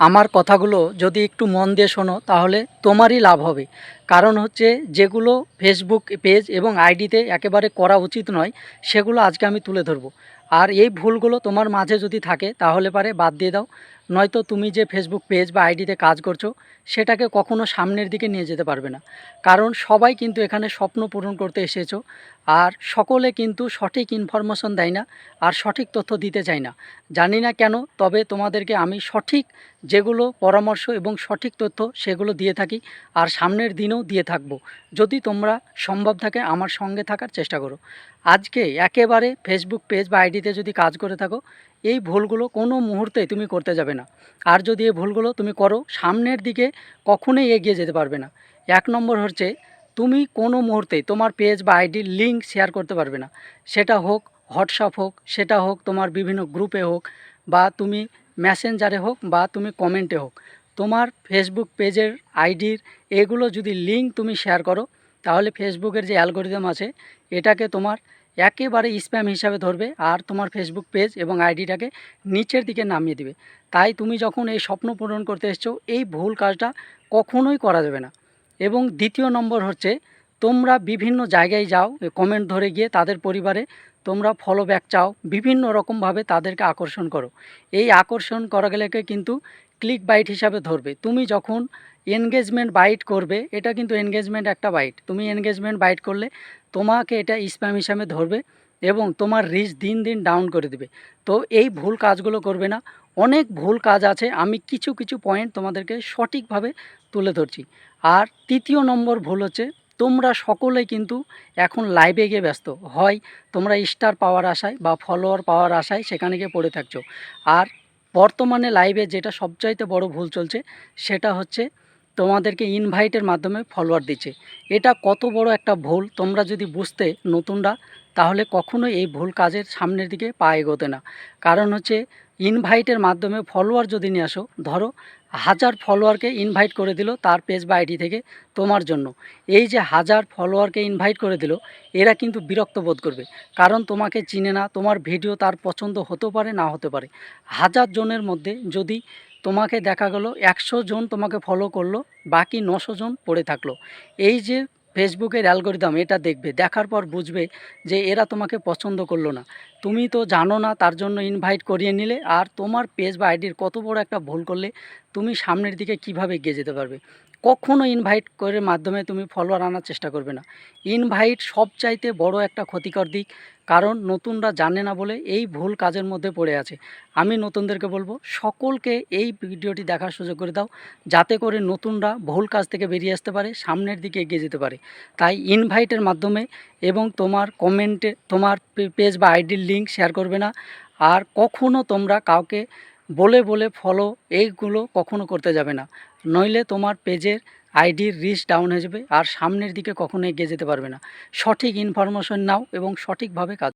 আমার কথাগুলো যদি একটু মন দিয়ে শোনো, তাহলে তোমারই লাভ হবে। কারণ হচ্ছে যেগুলো ফেসবুক পেজ এবং আইডিতে একেবারে করা উচিত নয়, সেগুলো আজকে আমি তুলে ধরবো। আর এই ভুলগুলো তোমার মাঝে যদি থাকে, তাহলে পারে বাদ দিয়ে দাও। নয়তো তুমি যে ফেসবুক পেজ বা আইডিতে কাজ করছ, সেটাকে কখনো সামনের দিকে নিয়ে যেতে পারবে না। কারণ সবাই কিন্তু এখানে স্বপ্ন পূরণ করতে এসেছ, আর সকলে কিন্তু সঠিক ইনফরমেশন দেয় না, আর সঠিক তথ্য দিতে চায় না। জানি না কেন, তবে তোমাদেরকে আমি সঠিক যেগুলো পরামর্শ এবং সঠিক তথ্য সেগুলো দিয়ে থাকি, আর সামনের দিনেও দিয়ে থাকব। যদি তোমরা সম্ভব থাকে আমার সঙ্গে থাকার চেষ্টা করো। আজকে একেবারে ফেসবুক পেজ বা আইডিতে যদি কাজ করে থাকো এই ভুলগুলো কোনো মুহূর্তে তুমি করতে যাবে না। আর যদি এই ভুলগুলো তুমি করো, সামনের দিকে কখনোই এগিয়ে যেতে পারবে না। এক নম্বর হচ্ছে, তুমি কোনো মুহূর্তেই তোমার পেজ বা আইডির লিঙ্ক শেয়ার করতে পারবে না। সেটা হোক হোয়াটসঅ্যাপ হোক, সেটা হোক তোমার বিভিন্ন গ্রুপে হোক, বা তুমি মেসেঞ্জারে হোক, বা তুমি কমেন্টে হোক। তোমার ফেসবুক পেজের আইডির এগুলো যদি লিঙ্ক তুমি শেয়ার করো, তাহলে ফেসবুকের যে অ্যালগোরিদম আছে, এটাকে তোমার একেবারে স্প্যাম হিসাবে ধরবে আর তোমার ফেসবুক পেজ এবং আইডিটাকে নিচের দিকে নামিয়ে দিবে। তাই তুমি যখন এই স্বপ্ন পূরণ করতে এসছো, এই ভুল কাজটা কখনোই করা যাবে না। এবং দ্বিতীয় নম্বর হচ্ছে, তোমরা বিভিন্ন জায়গায় যাও কমেন্ট ধরে গিয়ে তাদের পরিবারে তোমরা ফলো ব্যাক চাও, বিভিন্ন রকমভাবে তাদেরকে আকর্ষণ করো। এই আকর্ষণ করা গেলেকে কিন্তু ক্লিক বাইট হিসাবে ধরবে। তুমি যখন এনগেজমেন্ট বাইট করবে, এটা কিন্তু এনগেজমেন্ট একটা বাইট তুমি এনগেজমেন্ট বাইট করলে তোমাকে এটা স্প্যাম হিসাবে ধরবে এবং তোমার রিচ দিন দিন ডাউন করে দেবে। তো এই ভুল কাজগুলো করবে না। অনেক ভুল কাজ আছে, আমি কিছু কিছু পয়েন্ট তোমাদেরকে সঠিকভাবে তুলে ধরছি। আর তৃতীয় নম্বর ভুল হচ্ছে, তোমরা সকলেই কিন্তু এখন লাইভে গিয়ে ব্যস্ত। হয় তোমরা স্টার পাওয়ার আশায় বা ফলোয়ার পাওয়ার আশায় সেখানে গিয়ে পড়ে থাকছো। আর বর্তমানে লাইভে যেটা সবচাইতে বড় ভুল চলছে সেটা হচ্ছে তোমাদেরকে ইনভাইটের মাধ্যমে ফলোয়ার দিচ্ছে। এটা কত বড় একটা ভুল, তোমরা যদি বুঝতে নতুনরা, তাহলে কখনোই এই ভুল কাজের সামনের দিকে পা এগোতে না। কারণ হচ্ছে ইনভাইটের মাধ্যমে ফলোয়ার যদি নিয়ে আসো, ধরো হাজার ফলোয়ারকে ইনভাইট করে দিল তার পেজ বা আইডি থেকে তোমার জন্য। এই যে হাজার ফলোয়ারকে ইনভাইট করে দিল, এরা কিন্তু বিরক্ত বোধ করবে। কারণ তোমাকে চিনে না, তোমার ভিডিও তার পছন্দ হতে পারে, না হতে পারে। হাজার জনের মধ্যে যদি তোমাকে দেখা গেলো, একশো জন তোমাকে ফলো করল, বাকি নশো জন পড়ে থাকল। এই যে ফেসবুকের অ্যালগোরিদম, এটা দেখবে, দেখার পর বুঝবে যে এরা তোমাকে পছন্দ করল না। তুমি তো জানো না, তার জন্য ইনভাইট করিয়ে নিলে, আর তোমার পেজ বা আইডির কত বড় একটা ভুল করলে তুমি সামনের দিকে কীভাবে এগিয়ে যেতে পারবে? কখনো ইনভাইট করে মাধ্যমে তুমি ফলোয়ার আনার চেষ্টা করবে না। ইনভাইট সবচাইতে বড় একটা ক্ষতিকর দিক, কারণ নতুনরা জানে না বলে এই ভুল কাজের মধ্যে পড়ে আছে। আমি নতুনদেরকে বলব, সকলকে এই ভিডিওটি দেখার সুযোগ করে দাও, যাতে করে নতুনরা ভুল কাজ থেকে বেরিয়ে আসতে পারে, সামনের দিকে এগিয়ে যেতে পারে। তাই ইনভাইটের মাধ্যমে এবং তোমার কমেন্টে তোমার পেজ বা আইডির লিঙ্ক শেয়ার করবে না। আর কখনো তোমরা কাউকে বলে বলে ফলো এইগুলো কখনো করতে যাবে না। নইলে তোমার পেজের আইডির রিচ ডাউন হয়ে যাবে আর সামনের দিকে কখনো এগিয়ে যেতে পারবে না। সঠিক ইনফরমেশন নাও এবং সঠিকভাবে কাজ